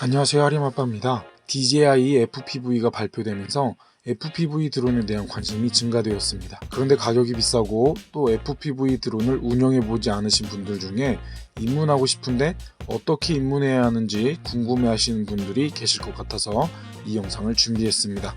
안녕하세요 하림아빠입니다. DJI FPV가 발표되면서 FPV 드론에 대한 관심이 증가되었습니다. 그런데 가격이 비싸고 또 FPV 드론을 운영해보지 않으신 분들 중에 입문하고 싶은데 어떻게 입문해야 하는지 궁금해하시는 분들이 계실 것 같아서 이 영상을 준비했습니다.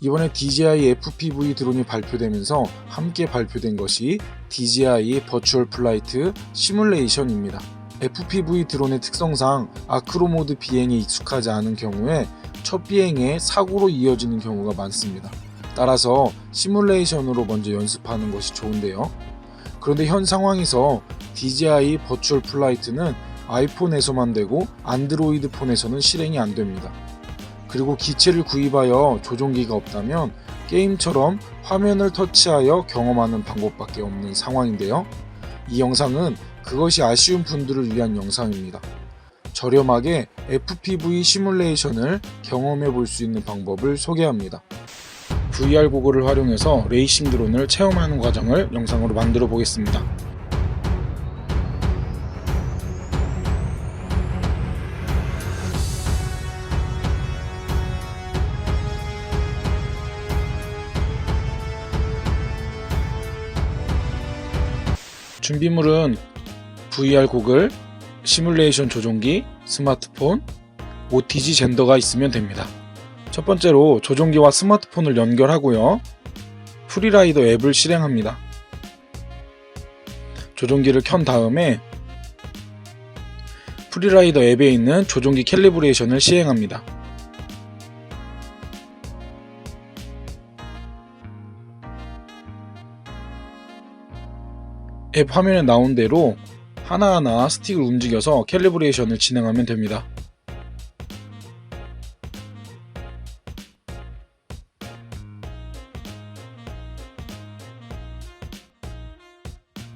이번에 DJI FPV 드론이 발표되면서 함께 발표된 것이 DJI 버추얼 플라이트 시뮬레이션입니다. FPV 드론의 특성상 아크로 모드 비행에 익숙하지 않은 경우에 첫 비행에 사고로 이어지는 경우가 많습니다. 따라서 시뮬레이션으로 먼저 연습하는 것이 좋은데요. 그런데 현 상황에서 DJI 버추얼 플라이트는 아이폰에서만 되고 안드로이드 폰에서는 실행이 안 됩니다. 그리고 기체를 구입하여 조종기가 없다면 게임처럼 화면을 터치하여 경험하는 방법밖에 없는 상황인데요. 이 영상은 그것이 아쉬운 분들을 위한 영상입니다. 저렴하게 FPV 시뮬레이션을 경험해 볼 수 있는 방법을 소개합니다. VR 고글을 활용해서 레이싱 드론을 체험하는 과정을 영상으로 만들어 보겠습니다. 준비물은 VR 고글, 시뮬레이션 조종기, 스마트폰, OTG 젠더가 있으면 됩니다. 첫 번째로 조종기와 스마트폰을 연결하고요. 프리라이더 앱을 실행합니다. 조종기를 켠 다음에 프리라이더 앱에 있는 조종기 캘리브레이션을 시행합니다. 앱 화면에 나온 대로 하나하나 스틱을 움직여서 캘리브레이션을 진행하면 됩니다.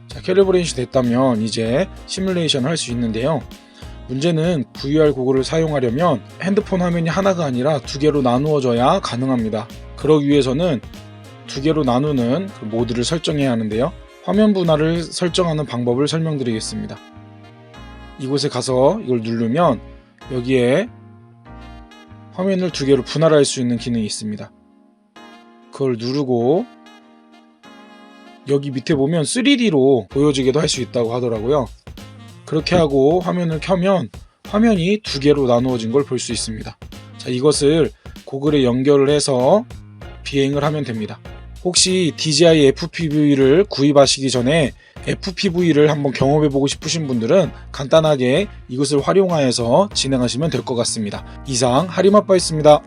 자, 캘리브레이션이 됐다면 이제 시뮬레이션을 할수 있는데요. 문제는 VR 고글을 사용하려면 핸드폰 화면이 하나가 아니라 두 개로 나누어져야 가능합니다. 그러기 위해서는 두 개로 나누는 그 모드를 설정해야 하는데요. 화면 분할을 설정하는 방법을 설명드리겠습니다. 이곳에 가서 이걸 누르면 여기에 화면을 두 개로 분할할 수 있는 기능이 있습니다. 그걸 누르고 여기 밑에 보면 3D로 보여지게도 할 수 있다고 하더라고요. 그렇게 하고 화면을 켜면 화면이 두 개로 나누어진 걸 볼 수 있습니다. 자, 이것을 고글에 연결을 해서 비행을 하면 됩니다. 혹시 DJI FPV를 구입하시기 전에 FPV를 한번 경험해보고 싶으신 분들은 간단하게 이것을 활용하여서 진행하시면 될 것 같습니다. 이상 하림아빠였습니다.